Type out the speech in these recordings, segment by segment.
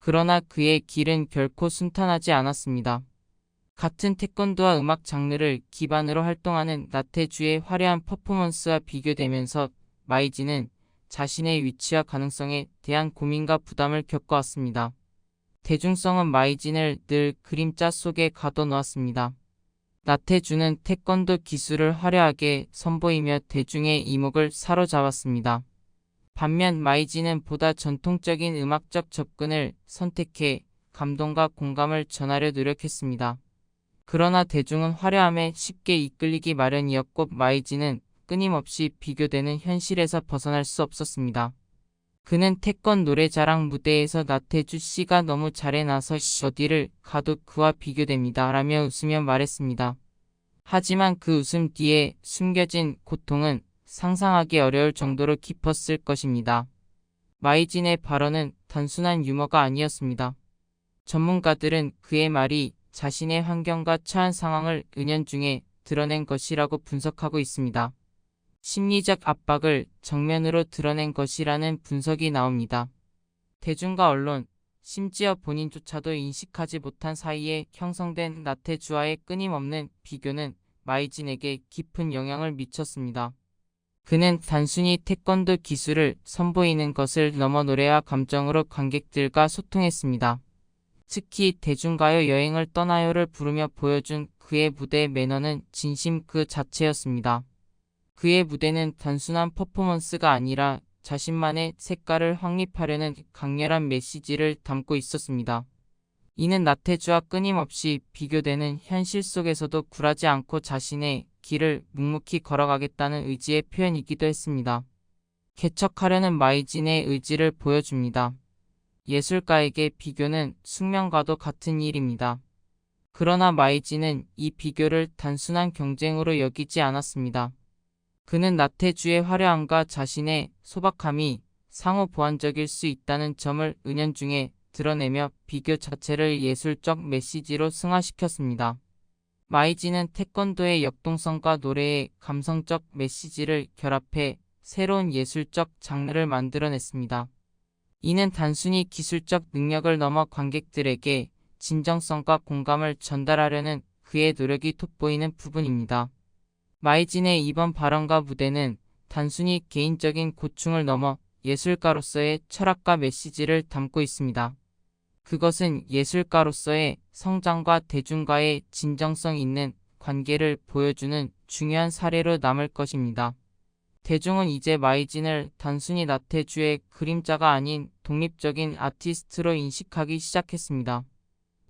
그러나 그의 길은 결코 순탄하지 않았습니다. 같은 태권도와 음악 장르를 기반으로 활동하는 나태주의 화려한 퍼포먼스와 비교되면서 마이지는 자신의 위치와 가능성에 대한 고민과 부담을 겪어왔습니다. 대중성은 마이진을 늘 그림자 속에 가둬놓았습니다. 나태주는 태권도 기술을 화려하게 선보이며 대중의 이목을 사로잡았습니다. 반면 마이진은 보다 전통적인 음악적 접근을 선택해 감동과 공감을 전하려 노력했습니다. 그러나 대중은 화려함에 쉽게 이끌리기 마련이었고 마이진은 끊임없이 비교되는 현실에서 벗어날 수 없었습니다. 그는 태권 노래자랑 무대에서 나태주 씨가 너무 잘해 나서 어디를 가도 그와 비교됩니다. 라며 웃으며 말했습니다. 하지만 그 웃음 뒤에 숨겨진 고통은 상상하기 어려울 정도로 깊었을 것입니다. 마이진의 발언은 단순한 유머가 아니었습니다. 전문가들은 그의 말이 자신의 환경과 처한 상황을 은연중에 드러낸 것이라고 분석하고 있습니다. 심리적 압박을 정면으로 드러낸 것이라는 분석이 나옵니다. 대중과 언론, 심지어 본인조차도 인식하지 못한 사이에 형성된 나태주와의 끊임없는 비교는 마이진에게 깊은 영향을 미쳤습니다. 그는 단순히 태권도 기술을 선보이는 것을 넘어 노래와 감정으로 관객들과 소통했습니다. 특히 대중가요 여행을 떠나요를 부르며 보여준 그의 무대 매너는 진심 그 자체였습니다. 그의 무대는 단순한 퍼포먼스가 아니라 자신만의 색깔을 확립하려는 강렬한 메시지를 담고 있었습니다. 이는 나태주와 끊임없이 비교되는 현실 속에서도 굴하지 않고 자신의 길을 묵묵히 걸어가겠다는 의지의 표현이기도 했습니다. 개척하려는 마이진의 의지를 보여줍니다. 예술가에게 비교는 숙명과도 같은 일입니다. 그러나 마이진은 이 비교를 단순한 경쟁으로 여기지 않았습니다. 그는 나태주의 화려함과 자신의 소박함이 상호 보완적일 수 있다는 점을 은연중에 드러내며 비교 자체를 예술적 메시지로 승화시켰습니다. 마이지는 태권도의 역동성과 노래의 감성적 메시지를 결합해 새로운 예술적 장르를 만들어냈습니다. 이는 단순히 기술적 능력을 넘어 관객들에게 진정성과 공감을 전달하려는 그의 노력이 돋보이는 부분입니다. 마이진의 이번 발언과 무대는 단순히 개인적인 고충을 넘어 예술가로서의 철학과 메시지를 담고 있습니다. 그것은 예술가로서의 성장과 대중과의 진정성 있는 관계를 보여주는 중요한 사례로 남을 것입니다. 대중은 이제 마이진을 단순히 나태주의 그림자가 아닌 독립적인 아티스트로 인식하기 시작했습니다.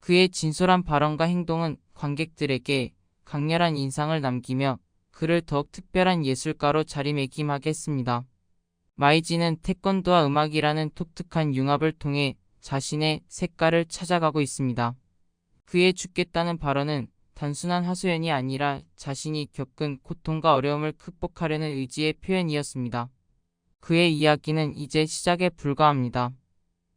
그의 진솔한 발언과 행동은 관객들에게 강렬한 인상을 남기며 그를 더욱 특별한 예술가로 자리매김하겠습니다. 마이지는 태권도와 음악이라는 독특한 융합을 통해 자신의 색깔을 찾아가고 있습니다. 그의 죽겠다는 발언은 단순한 하소연이 아니라 자신이 겪은 고통과 어려움을 극복하려는 의지의 표현이었습니다. 그의 이야기는 이제 시작에 불과합니다.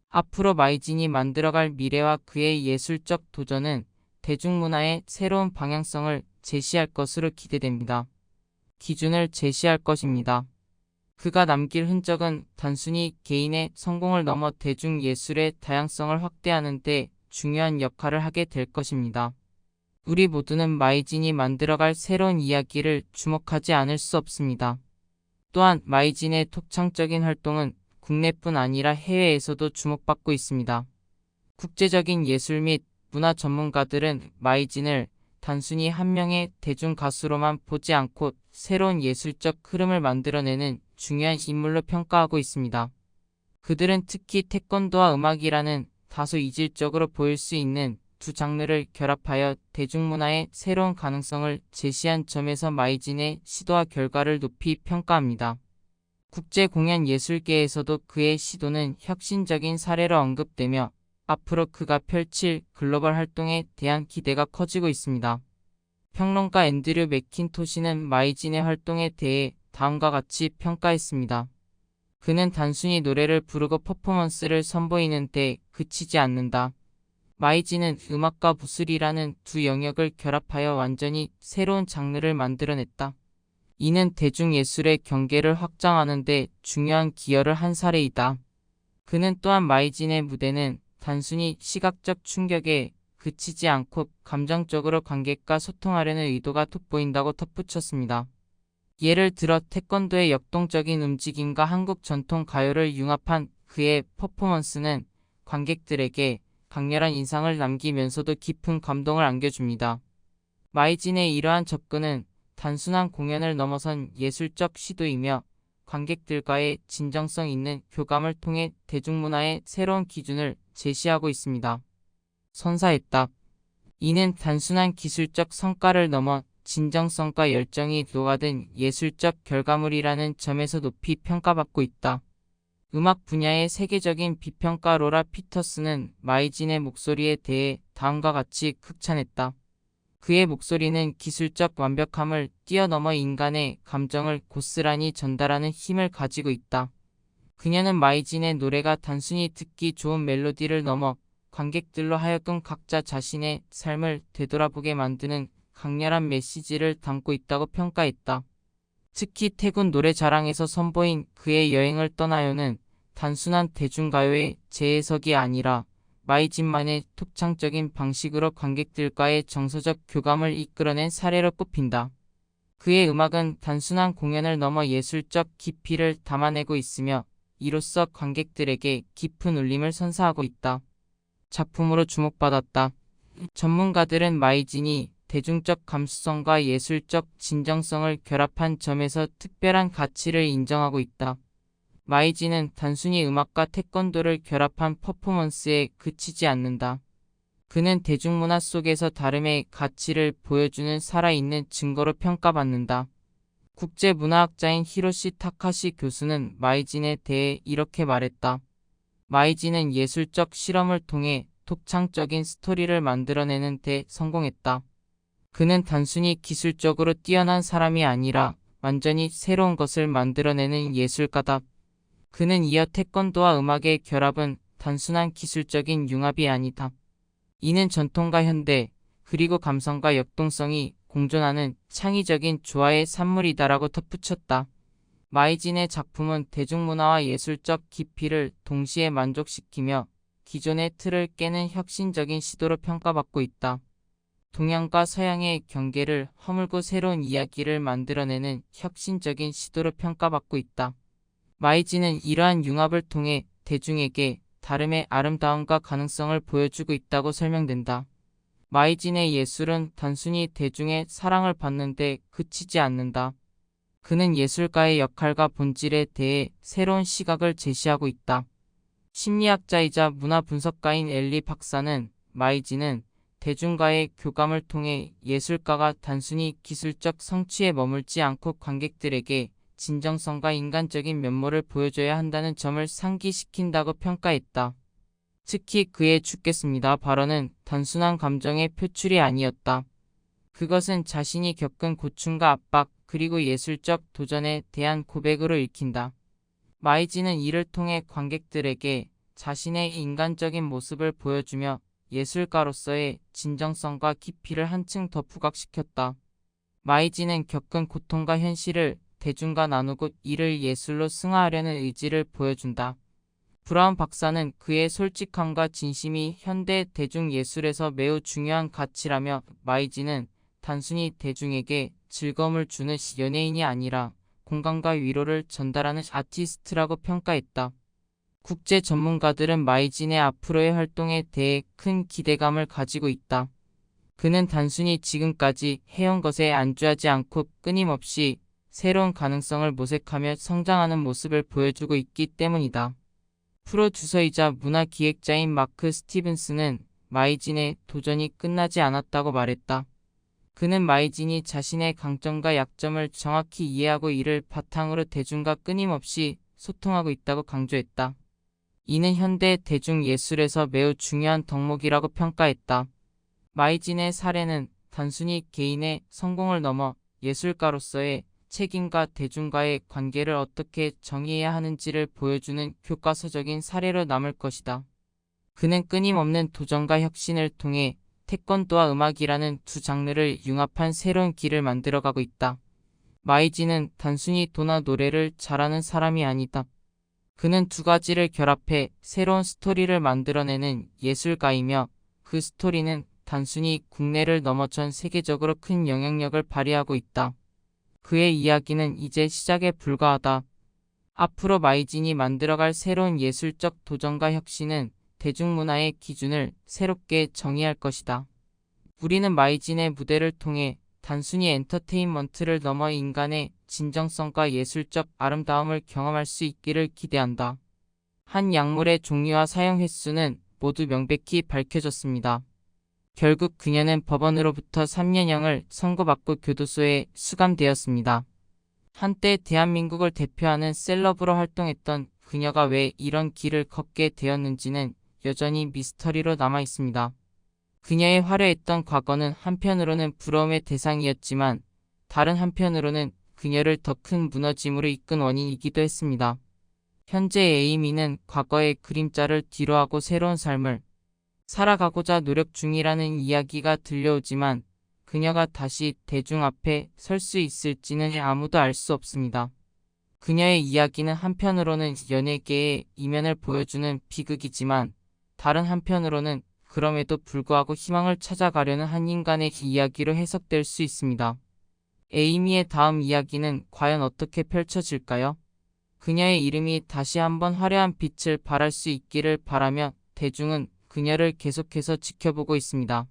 앞으로 마이진이 만들어갈 미래와 그의 예술적 도전은 대중문화의 새로운 방향성을 제시할 것으로 기대됩니다. 기준을 제시할 것입니다. 그가 남길 흔적은 단순히 개인의 성공을 넘어 대중 예술의 다양성을 확대하는 데 중요한 역할을 하게 될 것입니다. 우리 모두는 마이진이 만들어갈 새로운 이야기를 주목하지 않을 수 없습니다. 또한 마이진의 독창적인 활동은 국내뿐 아니라 해외에서도 주목받고 있습니다. 국제적인 예술 및 문화 전문가들은 마이진을 단순히 한 명의 대중 가수로만 보지 않고 새로운 예술적 흐름을 만들어내는 중요한 인물로 평가하고 있습니다. 그들은 특히 태권도와 음악이라는 다소 이질적으로 보일 수 있는 두 장르를 결합하여 대중문화의 새로운 가능성을 제시한 점에서 마이진의 시도와 결과를 높이 평가합니다. 국제 공연 예술계에서도 그의 시도는 혁신적인 사례로 언급되며 앞으로 그가 펼칠 글로벌 활동에 대한 기대가 커지고 있습니다. 평론가 앤드류 맥킨토시는 마이진의 활동에 대해 다음과 같이 평가했습니다. 그는 단순히 노래를 부르고 퍼포먼스를 선보이는 데 그치지 않는다. 마이진은 음악과 무술이라는 두 영역을 결합하여 완전히 새로운 장르를 만들어냈다. 이는 대중예술의 경계를 확장하는 데 중요한 기여를 한 사례이다. 그는 또한 마이진의 무대는 단순히 시각적 충격에 그치지 않고 감정적으로 관객과 소통하려는 의도가 돋보인다고 덧붙였습니다. 예를 들어 태권도의 역동적인 움직임과 한국 전통 가요를 융합한 그의 퍼포먼스는 관객들에게 강렬한 인상을 남기면서도 깊은 감동을 안겨줍니다. 마이진의 이러한 접근은 단순한 공연을 넘어선 예술적 시도이며 관객들과의 진정성 있는 교감을 통해 대중문화의 새로운 기준을 제시하고 있습니다. 선사했다. 이는 단순한 기술적 성과를 넘어 진정성과 열정이 녹아든 예술적 결과물이라는 점에서 높이 평가받고 있다. 음악 분야의 세계적인 비평가 로라 피터스는 마이진의 목소리에 대해 다음과 같이 극찬했다. 그의 목소리는 기술적 완벽함을 뛰어넘어 인간의 감정을 고스란히 전달하는 힘을 가지고 있다. 그녀는 마이진의 노래가 단순히 듣기 좋은 멜로디를 넘어 관객들로 하여금 각자 자신의 삶을 되돌아보게 만드는 강렬한 메시지를 담고 있다고 평가했다. 특히 태군 노래 자랑에서 선보인 그의 여행을 떠나요는 단순한 대중가요의 재해석이 아니라 마이진만의 독창적인 방식으로 관객들과의 정서적 교감을 이끌어낸 사례로 꼽힌다. 그의 음악은 단순한 공연을 넘어 예술적 깊이를 담아내고 있으며 이로써 관객들에게 깊은 울림을 선사하고 있다. 작품으로 주목받았다. 전문가들은 마이진이 대중적 감수성과 예술적 진정성을 결합한 점에서 특별한 가치를 인정하고 있다. 마이지는 단순히 음악과 태권도를 결합한 퍼포먼스에 그치지 않는다. 그는 대중문화 속에서 다름의 가치를 보여주는 살아있는 증거로 평가받는다. 국제문화학자인 히로시 타카시 교수는 마이진에 대해 이렇게 말했다. 마이진은 예술적 실험을 통해 독창적인 스토리를 만들어내는 데 성공했다. 그는 단순히 기술적으로 뛰어난 사람이 아니라 완전히 새로운 것을 만들어내는 예술가다. 그는 이어 태권도와 음악의 결합은 단순한 기술적인 융합이 아니다. 이는 전통과 현대, 그리고 감성과 역동성이 공존하는 창의적인 조화의 산물이다라고 덧붙였다. 마이진의 작품은 대중문화와 예술적 깊이를 동시에 만족시키며 기존의 틀을 깨는 혁신적인 시도로 평가받고 있다. 동양과 서양의 경계를 허물고 새로운 이야기를 만들어내는 혁신적인 시도로 평가받고 있다. 마이진은 이러한 융합을 통해 대중에게 다름의 아름다움과 가능성을 보여주고 있다고 설명된다. 마이진의 예술은 단순히 대중의 사랑을 받는데 그치지 않는다. 그는 예술가의 역할과 본질에 대해 새로운 시각을 제시하고 있다. 심리학자이자 문화 분석가인 엘리 박사는 마이진은 대중과의 교감을 통해 예술가가 단순히 기술적 성취에 머물지 않고 관객들에게 진정성과 인간적인 면모를 보여줘야 한다는 점을 상기시킨다고 평가했다. 특히 그의 죽겠습니다 발언은 단순한 감정의 표출이 아니었다. 그것은 자신이 겪은 고충과 압박 그리고 예술적 도전에 대한 고백으로 읽힌다. 마이지는 이를 통해 관객들에게 자신의 인간적인 모습을 보여주며 예술가로서의 진정성과 깊이를 한층 더 부각시켰다. 마이지는 겪은 고통과 현실을 대중과 나누고 이를 예술로 승화하려는 의지를 보여준다. 브라운 박사는 그의 솔직함과 진심이 현대 대중 예술에서 매우 중요한 가치라며 마이지는 단순히 대중에게 즐거움을 주는 연예인이 아니라 공감과 위로를 전달하는 아티스트라고 평가했다. 국제 전문가들은 마이진의 앞으로의 활동에 대해 큰 기대감을 가지고 있다. 그는 단순히 지금까지 해온 것에 안주하지 않고 끊임없이 새로운 가능성을 모색하며 성장하는 모습을 보여주고 있기 때문이다. 프로듀서이자 문화 기획자인 마크 스티븐스는 마이진의 도전이 끝나지 않았다고 말했다. 그는 마이진이 자신의 강점과 약점을 정확히 이해하고 이를 바탕으로 대중과 끊임없이 소통하고 있다고 강조했다. 이는 현대 대중 예술에서 매우 중요한 덕목이라고 평가했다. 마이진의 사례는 단순히 개인의 성공을 넘어 예술가로서의 책임과 대중과의 관계를 어떻게 정의해야 하는지를 보여주는 교과서적인 사례로 남을 것이다. 그는 끊임없는 도전과 혁신을 통해 태권도와 음악이라는 두 장르를 융합한 새로운 길을 만들어가고 있다. 마이지는 단순히 도나 노래를 잘하는 사람이 아니다. 그는 두 가지를 결합해 새로운 스토리를 만들어내는 예술가이며 그 스토리는 단순히 국내를 넘어 전 세계적으로 큰 영향력을 발휘하고 있다. 그의 이야기는 이제 시작에 불과하다. 앞으로 마이진이 만들어갈 새로운 예술적 도전과 혁신은 대중문화의 기준을 새롭게 정의할 것이다. 우리는 마이진의 무대를 통해 단순히 엔터테인먼트를 넘어 인간의 진정성과 예술적 아름다움을 경험할 수 있기를 기대한다. 한 약물의 종류와 사용 횟수는 모두 명백히 밝혀졌습니다. 결국 그녀는 법원으로부터 3년형을 선고받고 교도소에 수감되었습니다. 한때 대한민국을 대표하는 셀럽으로 활동했던 그녀가 왜 이런 길을 걷게 되었는지는 여전히 미스터리로 남아 있습니다. 그녀의 화려했던 과거는 한편으로는 부러움의 대상이었지만 다른 한편으로는 그녀를 더 큰 무너짐으로 이끈 원인이기도 했습니다. 현재 에이미는 과거의 그림자를 뒤로하고 새로운 삶을 살아가고자 노력 중이라는 이야기가 들려오지만 그녀가 다시 대중 앞에 설 수 있을지는 아무도 알 수 없습니다. 그녀의 이야기는 한편으로는 연예계의 이면을 보여주는 비극이지만 다른 한편으로는 그럼에도 불구하고 희망을 찾아가려는 한 인간의 이야기로 해석될 수 있습니다. 에이미의 다음 이야기는 과연 어떻게 펼쳐질까요? 그녀의 이름이 다시 한번 화려한 빛을 발할 수 있기를 바라며 대중은 그녀를 계속해서 지켜보고 있습니다.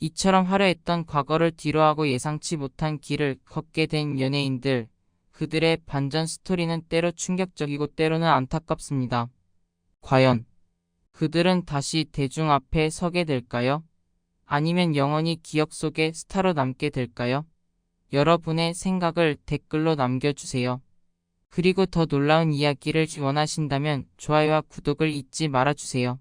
이처럼 화려했던 과거를 뒤로하고 예상치 못한 길을 걷게 된 연예인들, 그들의 반전 스토리는 때로 충격적이고 때로는 안타깝습니다. 과연 그들은 다시 대중 앞에 서게 될까요? 아니면 영원히 기억 속의 스타로 남게 될까요? 여러분의 생각을 댓글로 남겨주세요. 그리고 더 놀라운 이야기를 원하신다면 좋아요와 구독을 잊지 말아주세요.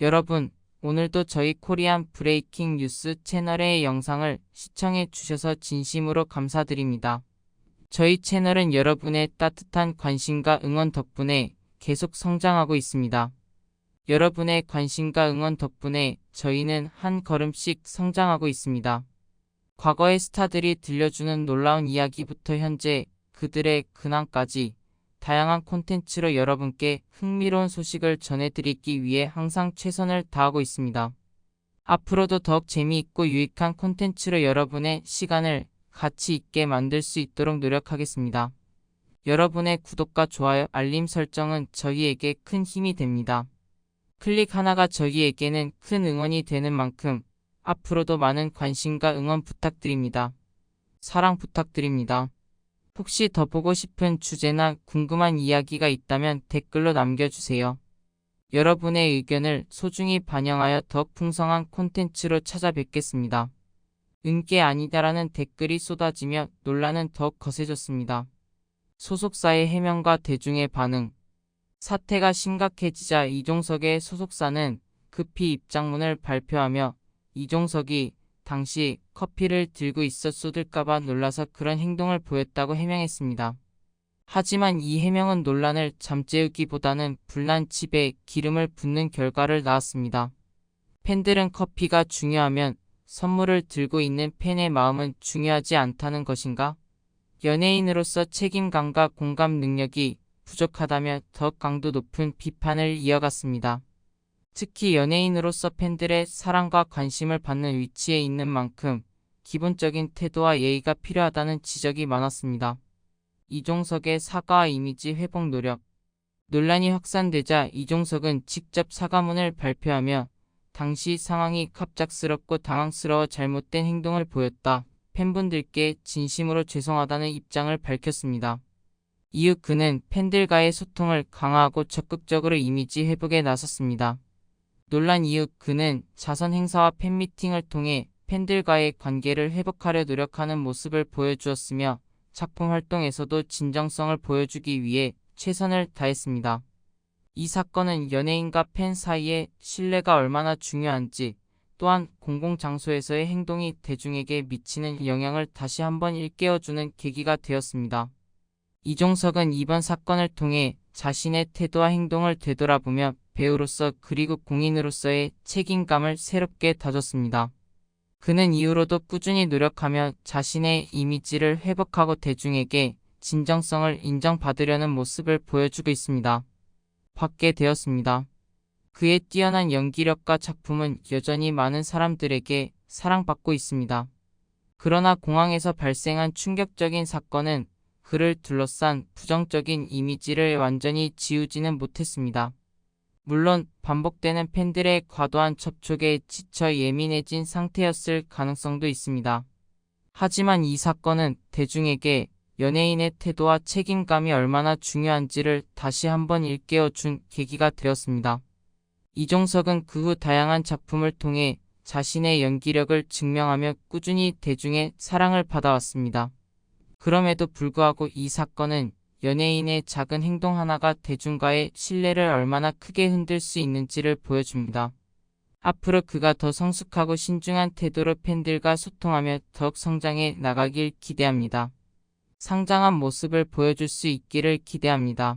여러분, 오늘도 저희 코리안 브레이킹 뉴스 채널의 영상을 시청해 주셔서 진심으로 감사드립니다. 저희 채널은 여러분의 따뜻한 관심과 응원 덕분에 계속 성장하고 있습니다. 여러분의 관심과 응원 덕분에 저희는 한 걸음씩 성장하고 있습니다. 과거의 스타들이 들려주는 놀라운 이야기부터 현재 그들의 근황까지 다양한 콘텐츠로 여러분께 흥미로운 소식을 전해드리기 위해 항상 최선을 다하고 있습니다. 앞으로도 더욱 재미있고 유익한 콘텐츠로 여러분의 시간을 가치 있게 만들 수 있도록 노력하겠습니다. 여러분의 구독과 좋아요, 알림 설정은 저희에게 큰 힘이 됩니다. 클릭 하나가 저희에게는 큰 응원이 되는 만큼 앞으로도 많은 관심과 응원 부탁드립니다. 사랑 부탁드립니다. 혹시 더 보고 싶은 주제나 궁금한 이야기가 있다면 댓글로 남겨주세요. 여러분의 의견을 소중히 반영하여 더 풍성한 콘텐츠로 찾아뵙겠습니다. 은게 아니다라는 댓글이 쏟아지며 논란은 더욱 거세졌습니다. 소속사의 해명과 대중의 반응. 사태가 심각해지자 이종석의 소속사는 급히 입장문을 발표하며 이종석이 당시 커피를 들고 있어 쏟을까봐 놀라서 그런 행동을 보였다고 해명했습니다. 하지만 이 해명은 논란을 잠재우기보다는 불난 칩에 기름을 붓는 결과를 낳았습니다. 팬들은 커피가 중요하면 선물을 들고 있는 팬의 마음은 중요하지 않다는 것인가? 연예인으로서 책임감과 공감 능력이 부족하다며 더 강도 높은 비판을 이어갔습니다. 특히 연예인으로서 팬들의 사랑과 관심을 받는 위치에 있는 만큼 기본적인 태도와 예의가 필요하다는 지적이 많았습니다. 이종석의 사과와 이미지 회복 노력 논란이 확산되자 이종석은 직접 사과문을 발표하며 당시 상황이 갑작스럽고 당황스러워 잘못된 행동을 보였다. 팬분들께 진심으로 죄송하다는 입장을 밝혔습니다. 이후 그는 팬들과의 소통을 강화하고 적극적으로 이미지 회복에 나섰습니다. 논란 이후 그는 자선 행사와 팬미팅을 통해 팬들과의 관계를 회복하려 노력하는 모습을 보여주었으며 작품 활동에서도 진정성을 보여주기 위해 최선을 다했습니다. 이 사건은 연예인과 팬 사이의 신뢰가 얼마나 중요한지 또한 공공장소에서의 행동이 대중에게 미치는 영향을 다시 한번 일깨워주는 계기가 되었습니다. 이종석은 이번 사건을 통해 자신의 태도와 행동을 되돌아보며 배우로서 그리고 공인으로서의 책임감을 새롭게 다졌습니다. 그는 이후로도 꾸준히 노력하며 자신의 이미지를 회복하고 대중에게 진정성을 인정받으려는 모습을 보여주고 있습니다. 받게 되었습니다. 그의 뛰어난 연기력과 작품은 여전히 많은 사람들에게 사랑받고 있습니다. 그러나 공항에서 발생한 충격적인 사건은 그를 둘러싼 부정적인 이미지를 완전히 지우지는 못했습니다. 물론 반복되는 팬들의 과도한 접촉에 지쳐 예민해진 상태였을 가능성도 있습니다. 하지만 이 사건은 대중에게 연예인의 태도와 책임감이 얼마나 중요한지를 다시 한번 일깨워 준 계기가 되었습니다. 이종석은 그 후 다양한 작품을 통해 자신의 연기력을 증명하며 꾸준히 대중의 사랑을 받아왔습니다. 그럼에도 불구하고 이 사건은 연예인의 작은 행동 하나가 대중과의 신뢰를 얼마나 크게 흔들 수 있는지를 보여줍니다. 앞으로 그가 더 성숙하고 신중한 태도로 팬들과 소통하며 더욱 성장해 나가길 기대합니다. 상장한 모습을 보여줄 수 있기를 기대합니다.